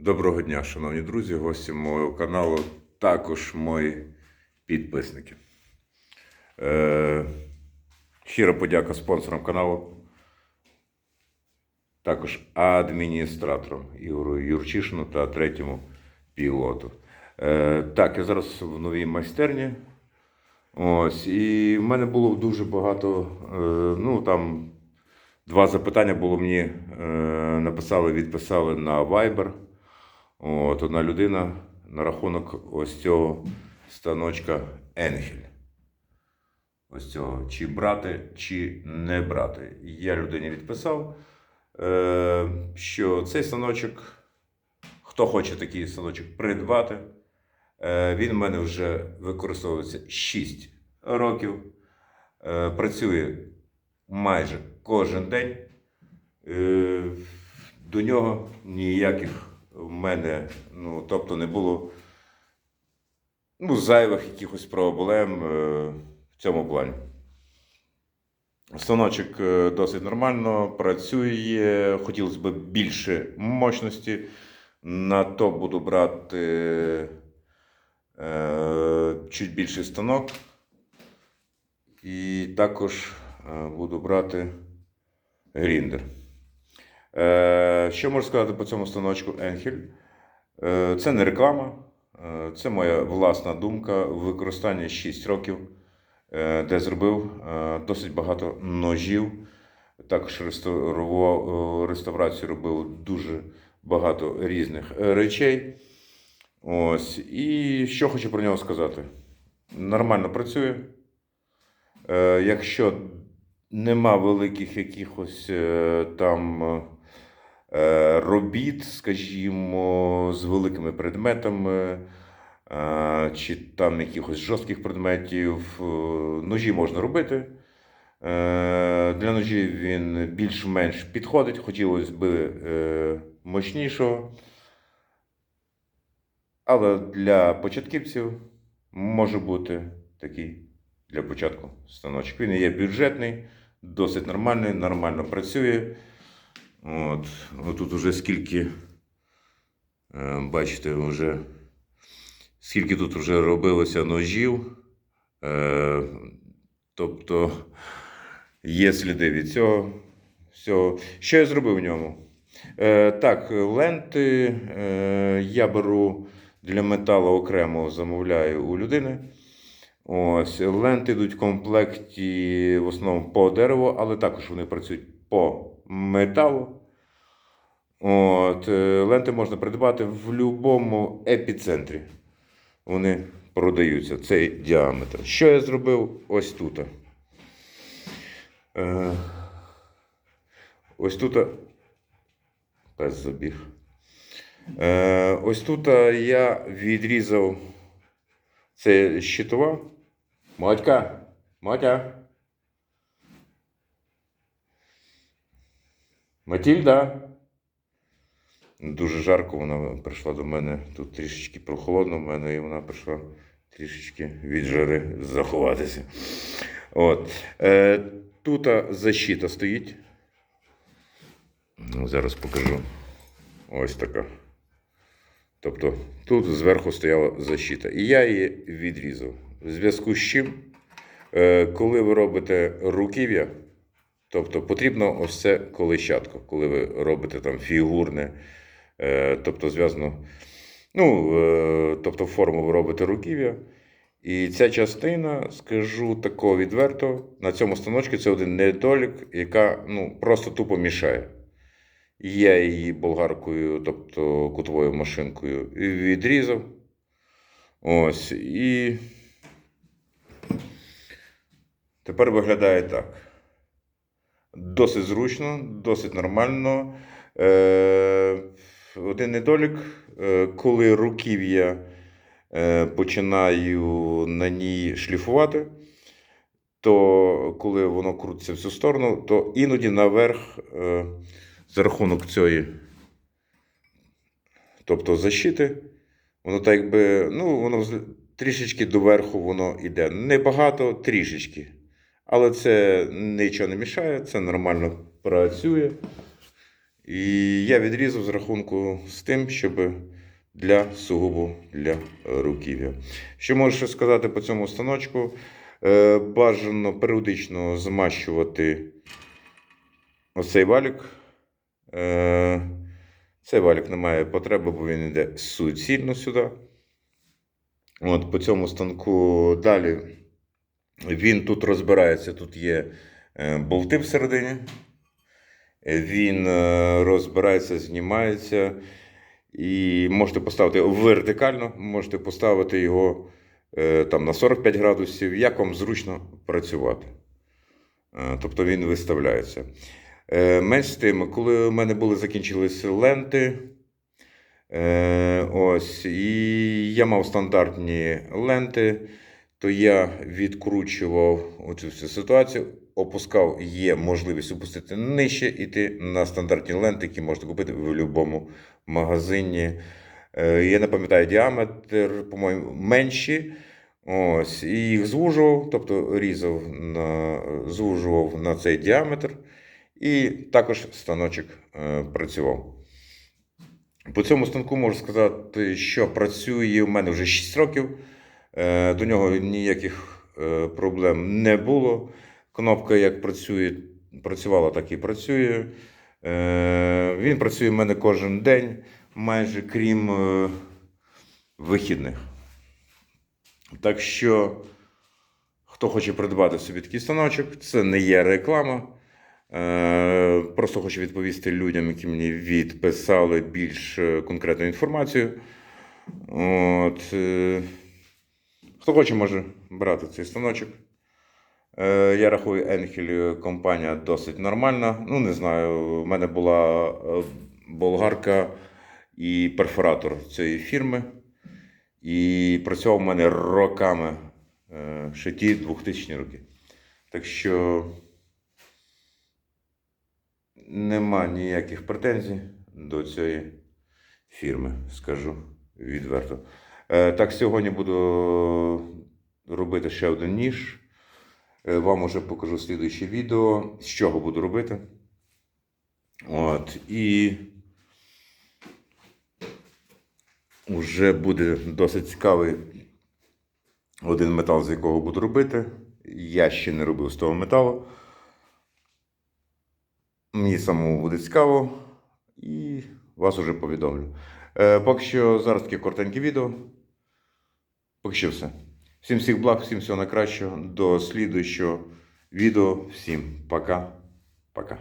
Доброго дня, шановні друзі, гості мого каналу, також мої підписники. Е, щира подяка спонсорам каналу, також адміністраторам Ігору Юрчишину та третьому пілоту. Е, так, я зараз в новій майстерні. Ось, і в мене було дуже багато, е, ну там два запитання було мені е, написали, відписали на Viber. От, одна людина на рахунок ось цього станочка Енгель. Ось цього, чи брати, чи не брати. Я людині відписав, е, що цей станочок, хто хоче такий станочок придбати, е, він в мене вже використовується 6 років. Е, працює майже кожен день. До нього ніяких в мене, ну, тобто не було ну, зайвих якихось проблем е, в цьому плані. Станочок е, досить нормально працює. Хотілося б більше мощності. На то буду брати е, чуть більший станок. І також е, буду брати гріндер. Е, що можу сказати по цьому станочку Енхель? Е, це не реклама, е, це моя власна думка. Використання 6 років, де зробив досить багато ножів. Також реставрацію робив дуже багато різних речей. Ось. І що хочу про нього сказати? Нормально працює. Якщо нема великих якихось там робіт, скажімо, з великими предметами, е, чи там якихось жорстких предметів, е, ножі можна робити. Е, Для ножів він більш-менш підходить, хотілося б е, мощнішого. Але для початківців може бути такий для початку станочок. Він є бюджетний, досить нормальний, нормально працює. От, тут вже скільки, е, бачите, вже скільки тут вже робилося ножів. Е, Тобто є сліди від цього всього. Що я зробив в ньому? Е, так, ленти я беру для металу окремо замовляю у людини. Ось, ленти йдуть в комплекті в основному по дереву, але також вони працюють по металу. От, е, ленти можна придбати в будь-якому епіцентрі. Вони продаються. Цей діаметр. Що я зробив ось тут? Е, ось тут. Пес забіг. Е, ось тут я відрізав це щитова. Мотька. Мотя. Матільда. Дуже жарко вона прийшла до мене. Тут трішечки прохолодно в мене, і вона прийшла трішечки від жари заховатися. От. Е, тут защита стоїть. Ну, Зараз покажу. Ось така. Тобто тут зверху стояла защита. І я її відрізав. В зв'язку з чим, е, коли ви робите руків'я, тобто потрібно ось це колищатко, коли ви робите там фігурне, е, тобто зв'язано, ну, е, тобто форму ви робите руків'я. І ця частина, скажу тако відверто, на цьому станочку це один недолік, яка ну, просто тупо мішає. Я її болгаркою, тобто кутовою машинкою, відрізав. Ось. І тепер виглядає так. Досить зручно, досить нормально. Е, один недолік, е, коли руків'я е, починаю на ній шліфувати, то коли воно крутиться в цю сторону, то іноді наверх. За рахунок цієї, тобто защити, воно так якби, ну, воно трішечки доверху воно йде. Небагато, трішечки. Але це нічого не мішає, це нормально працює. І я відрізав з рахунку з тим, щоб для сугубо для руків'я. Що можу сказати по цьому станочку? Е, бажано періодично змащувати оцей валік. Е, цей валік не має потреби, бо він йде суцільно сюди. От, по цьому станку далі він тут розбирається, тут є е, болти всередині. Він е, розбирається, знімається. І можете поставити вертикально, можете поставити його е, там, на 45 градусів, як вам зручно працювати. Тобто він виставляється. Менш з тим, коли у мене були закінчилися ленти, ось, і я мав стандартні ленти, то я відкручував оцю всю ситуацію, опускав, є можливість опустити нижче, іти на стандартні ленти, які можете купити в будь-якому магазині. Е, Я не пам'ятаю діаметр, по-моєму, менші. Ось, і їх звужував, тобто різав на, звужував на цей діаметр, і також станочок е, працював. По цьому станку можу сказати, що працює в мене вже 6 років. Е, До нього ніяких е, проблем не було. Кнопка як працює, працювала, так і працює. Е, Він працює в мене кожен день, майже крім вихідних. Так що, хто хоче придбати собі такий станочок, це не є реклама. Просто хочу відповісти людям, які мені відписали більш конкретну інформацію. От, хто хоче, може брати цей станочок. Е, Я рахую, Енхель компанія досить нормальна. Ну, не знаю, в мене була е, болгарка і перфоратор цієї фірми. І працював у мене роками е, ще ті 2000 роки. Так що нема ніяких претензій до цієї фірми, скажу відверто. Е, Так, сьогодні буду робити ще один ніж. Е, Вам уже покажу слідуюче відео, з чого буду робити. От, і вже буде досить цікавий один метал, з якого буду робити. Я ще не робив з того металу. Мені самому буде цікаво і вас уже повідомлю. Е, поки що зараз таке коротеньке відео. Поки все. Всім всіх благ, всім всього найкращого. До слідуючого відео. Всім пока. Пока.